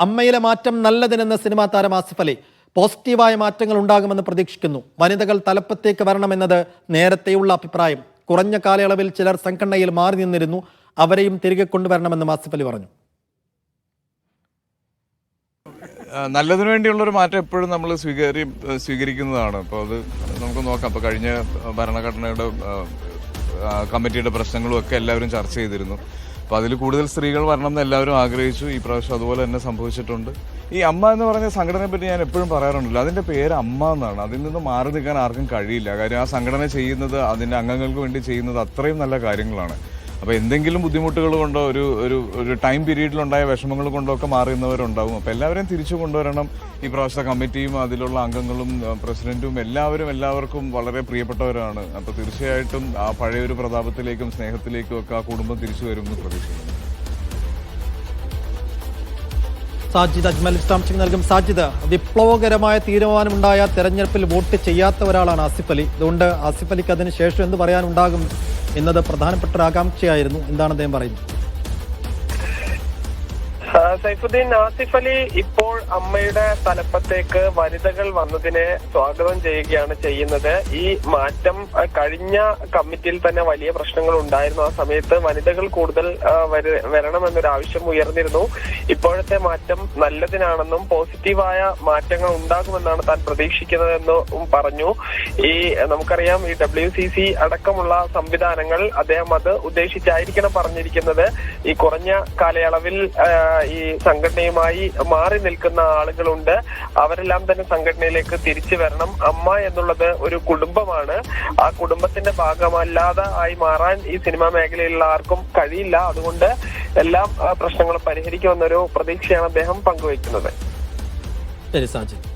അമ്മയിലെ മാറ്റം നല്ലതിനെന്ന സിനിമാ താരം ആസിഫ് അലി പോസിറ്റീവായ മാറ്റങ്ങൾ ഉണ്ടാകുമെന്ന് പ്രതീക്ഷിക്കുന്നു. വനിതകൾ തലപ്പത്തേക്ക് വരണമെന്നത് നേരത്തെയുള്ള അഭിപ്രായം. കുറഞ്ഞ കാലയളവിൽ ചിലർ സംഘടനയിൽ മാറി നിന്നിരുന്നു. അവരെയും തിരികെ കൊണ്ടുവരണമെന്നും ആസിഫ് അലി പറഞ്ഞു. നല്ലതിനു വേണ്ടിയുള്ള ഒരു മാറ്റം എപ്പോഴും നമ്മൾ സ്വീകരി സ്വീകരിക്കുന്നതാണ്. അപ്പോൾ അത് നമുക്ക് നോക്കാം. അപ്പോൾ കഴിഞ്ഞ ഭരണഘടനയുടെ കമ്മിറ്റിയുടെ പ്രശ്നങ്ങളും ഒക്കെ എല്ലാവരും ചർച്ച ചെയ്തിരുന്നു. അപ്പോൾ അതിൽ കൂടുതൽ സ്ത്രീകൾ വരണം എന്ന് എല്ലാവരും ആഗ്രഹിച്ചു. ഈ പ്രാവശ്യം അതുപോലെ തന്നെ സംഭവിച്ചിട്ടുണ്ട്. ഈ അമ്മ എന്ന് പറഞ്ഞ സംഘടനയെ പറ്റി ഞാൻ എപ്പോഴും പറയാറുണ്ടല്ലോ. അതിന്റെ പേര് അമ്മ എന്നാണ്. അതിൽ നിന്ന് മാറി നിൽക്കാൻ ആർക്കും കഴിയില്ല. കാര്യം ആ സംഘടന ചെയ്യുന്നത് അതിന്റെ അംഗങ്ങൾക്ക് വേണ്ടി ചെയ്യുന്നത് അത്രയും നല്ല കാര്യങ്ങളാണ്. അപ്പോൾ എന്തെങ്കിലും ബുദ്ധിമുട്ടുകൾ കൊണ്ടോ ഒരു ഒരു ഒരു ടൈം പീരീഡിലുണ്ടായ വിഷമങ്ങൾ കൊണ്ടോ ഒക്കെ മാറുന്നവരുണ്ടാവും അപ്പോൾ എല്ലാവരെയും തിരിച്ചു കൊണ്ടുവരണം. ഈ പ്രാവശ്യത്തെ കമ്മിറ്റിയും അതിലുള്ള അംഗങ്ങളും പ്രസിഡന്റും എല്ലാവരും എല്ലാവർക്കും വളരെ പ്രിയപ്പെട്ടവരാണ്. അപ്പോൾ തീർച്ചയായിട്ടും ആ പഴയൊരു പ്രതാപത്തിലേക്കും സ്നേഹത്തിലേക്കും ഒക്കെ ആ കുടുംബം തിരിച്ചു വരും എന്ന് പ്രതീക്ഷിക്കുന്നു. സാജിദ് അജ്മൽ വിശദാംശങ്ങൾ നൽകും സാജിദ് വിപ്ലവകരമായ തീരുമാനമുണ്ടായ തെരഞ്ഞെടുപ്പിൽ വോട്ട് ചെയ്യാത്ത ഒരാളാണ് ആസിഫ് അലി. അതുകൊണ്ട് ആസിഫ് അലിക്ക് അതിന് ശേഷം എന്ത് പറയാനുണ്ടാകും? എന്നത് പ്രധാനപ്പെട്ട ഒരു ആകാംക്ഷയായിരുന്നു എന്താണ് അദ്ദേഹം പറയുന്നത്? സൈഫുദ്ദീൻ ആസിഫ് അലി ഇപ്പോൾ അമ്മയുടെ തലപ്പത്തേക്ക് വനിതകൾ വന്നതിനെ സ്വാഗതം ചെയ്യുകയാണ് ചെയ്യുന്നത്. ഈ മാറ്റം കഴിഞ്ഞ കമ്മിറ്റിയിൽ തന്നെ വലിയ പ്രശ്നങ്ങൾ ഉണ്ടായിരുന്നു. ആ സമയത്ത് വനിതകൾ കൂടുതൽ വരണമെന്നൊരു ആവശ്യം ഉയർന്നിരുന്നു. ഇപ്പോഴത്തെ മാറ്റം നല്ലതിനാണെന്നും പോസിറ്റീവായ മാറ്റങ്ങൾ ഉണ്ടാകുമെന്നാണ് താൻ പ്രതീക്ഷിക്കുന്നതെന്നും പറഞ്ഞു. ഈ നമുക്കറിയാം ഈ ഡബ്ല്യു സി സി അടക്കമുള്ള സംവിധാനങ്ങൾ അദ്ദേഹം അത് ഉദ്ദേശിച്ചായിരിക്കണം പറഞ്ഞിരിക്കുന്നത്. ഈ കുറഞ്ഞ കാലയളവിൽ ഈ സംഘടനയുമായി മാറി നിൽക്കുന്ന ആളുകളുണ്ട്. അവരെല്ലാം തന്നെ സംഘടനയിലേക്ക് തിരിച്ചു വരണം. അമ്മ എന്നുള്ളത് ഒരു കുടുംബമാണ്. ആ കുടുംബത്തിന്റെ ഭാഗമല്ലാതെ ആയി മാറാൻ ഈ സിനിമാ മേഖലയിലുള്ള ആർക്കും കഴിയില്ല. അതുകൊണ്ട് എല്ലാം പ്രശ്നങ്ങളും പരിഹരിക്കുമെന്നൊരു പ്രതീക്ഷയാണ് അദ്ദേഹം പങ്കുവയ്ക്കുന്നത്. ശരി സാജിദ്